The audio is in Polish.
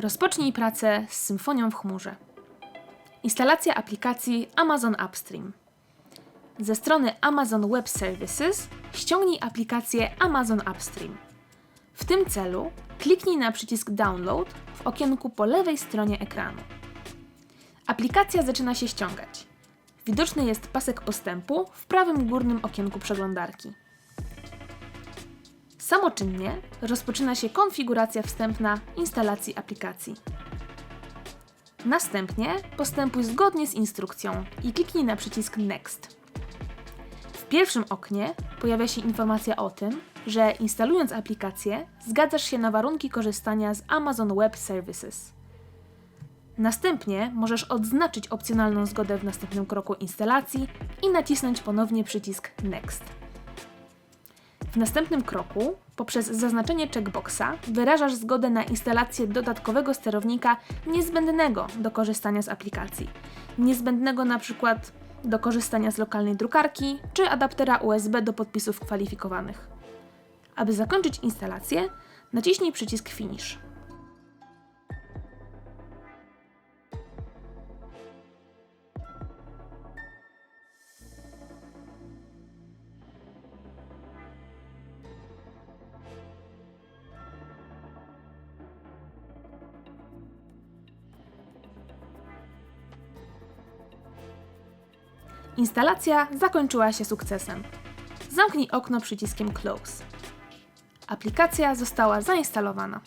Rozpocznij pracę z symfonią w chmurze. Instalacja aplikacji Amazon Upstream. Ze strony Amazon Web Services ściągnij aplikację Amazon Upstream. W tym celu kliknij na przycisk Download w okienku po lewej stronie ekranu. Aplikacja zaczyna się ściągać. Widoczny jest pasek postępu w prawym górnym okienku przeglądarki. Samoczynnie rozpoczyna się konfiguracja wstępna instalacji aplikacji. Następnie postępuj zgodnie z instrukcją i kliknij na przycisk Next. W pierwszym oknie pojawia się informacja o tym, że instalując aplikację zgadzasz się na warunki korzystania z Amazon Web Services. Następnie możesz odznaczyć opcjonalną zgodę w następnym kroku instalacji i nacisnąć ponownie przycisk Next. W następnym kroku, poprzez zaznaczenie checkboxa, wyrażasz zgodę na instalację dodatkowego sterownika niezbędnego do korzystania z aplikacji. Niezbędnego na przykład do korzystania z lokalnej drukarki czy adaptera USB do podpisów kwalifikowanych. Aby zakończyć instalację, naciśnij przycisk Finish. Instalacja zakończyła się sukcesem. Zamknij okno przyciskiem Close. Aplikacja została zainstalowana.